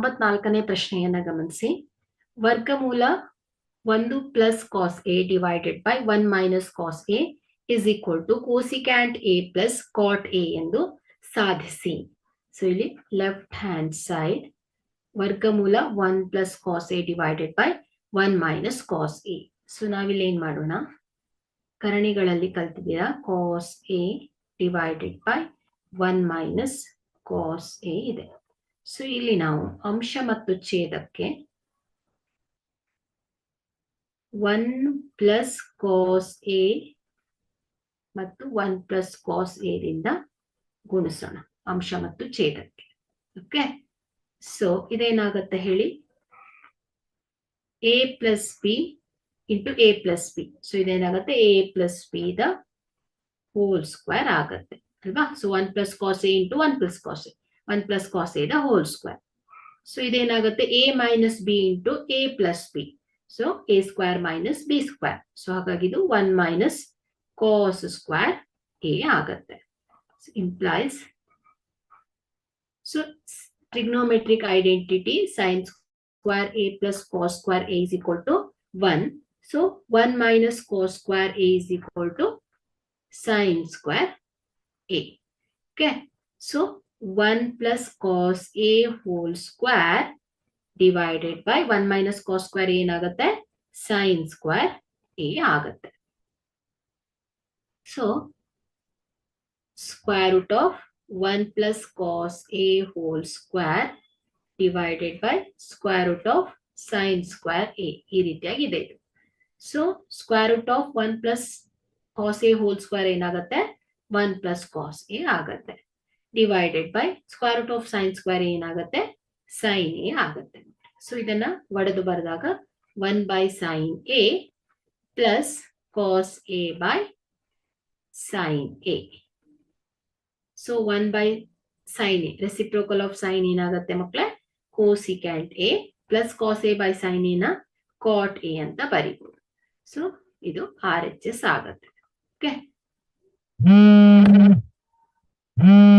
ತೊಂಬತ್ನಾಲ್ಕನೇ ಪ್ರಶ್ನೆಯನ್ನ ಗಮನಿಸಿ. ವರ್ಗಮೂಲ ಒಂದು plus cos A divided by one minus cos A is equal to cosecant A plus cot A ಎಂದು ಸಾಧಿಸಿ. ಸೊ ಇಲ್ಲಿ ಲೆಫ್ಟ್ ಹ್ಯಾಂಡ್ ಸೈಡ್ ವರ್ಗಮೂಲ one plus cos A divided by one minus cos A so ನಾವಿಲ್ಲಿ ಏನ್ ಮಾಡೋಣ? ಕರಣಿಗಳಲ್ಲಿ ಕಲ್ತಿದ್ದೀರಾ? Cos A divided by one minus cos A ಇದೆ. So ಇಲ್ಲಿ ನಾವು ಅಂಶ ಮತ್ತು ಛೇದಕ್ಕೆ ಒನ್ ಪ್ಲಸ್ ಕಾಸ್ ಎ ಮತ್ತು ಒನ್ ಪ್ಲಸ್ ಕಾಸ್ ಎದಿಂದ ಗುಣಿಸೋಣ. ಅಂಶ ಮತ್ತು ಛೇದಕ್ಕೆ. ಓಕೆ ಸೊ ಇದೇನಾಗತ್ತೆ ಹೇಳಿ? A plus B into A plus B so ಇದೇನಾಗತ್ತೆ? A plus B the whole square ಆಗತ್ತೆ. ಅಲ್ವಾ? So one plus cos A into one plus cos A one plus cos A the whole square so ಇದೇನಾಗುತ್ತೆ? A minus B into A plus B so A square minus B square so ಹಾಗಾಗಿ ಇದು one minus cos square A ಆಗತ್ತೆ. Implies so trigonometric identity sine square A plus cos square A is equal to one so one minus cos square A is equal to sine square A okay so one plus cos A whole square divided by one minus cos square ಏನಾಗುತ್ತೆ sign square A ಆಗುತ್ತೆ so square root of one plus cos A whole square divided by square root of sine square A ಈ ರೀತಿಯಾಗಿದೆ ಇದು so square root of one plus cos A whole square ಏನಾಗುತ್ತೆ one plus cos A ಆಗತ್ತೆ Divided by square root of sine square ಏನಾಗುತ್ತೆ? Sine A ಆಗುತ್ತೆ. So ಇದನ್ನ ಒಡೆದು ಬರೆದಾಗ one by sine A plus cos A by sine A so one by sine A reciprocal of sine ಏನಾಗುತ್ತೆ ಮಕ್ಕಳೇ cosecant A plus cos A by sine ಎನ cot A ಅಂತ ಬರೀಬಹುದು ಸೊ ಇದು ಆರ್ ಎಚ್ ಎಸ್ ಆಗತ್ತೆ. Okay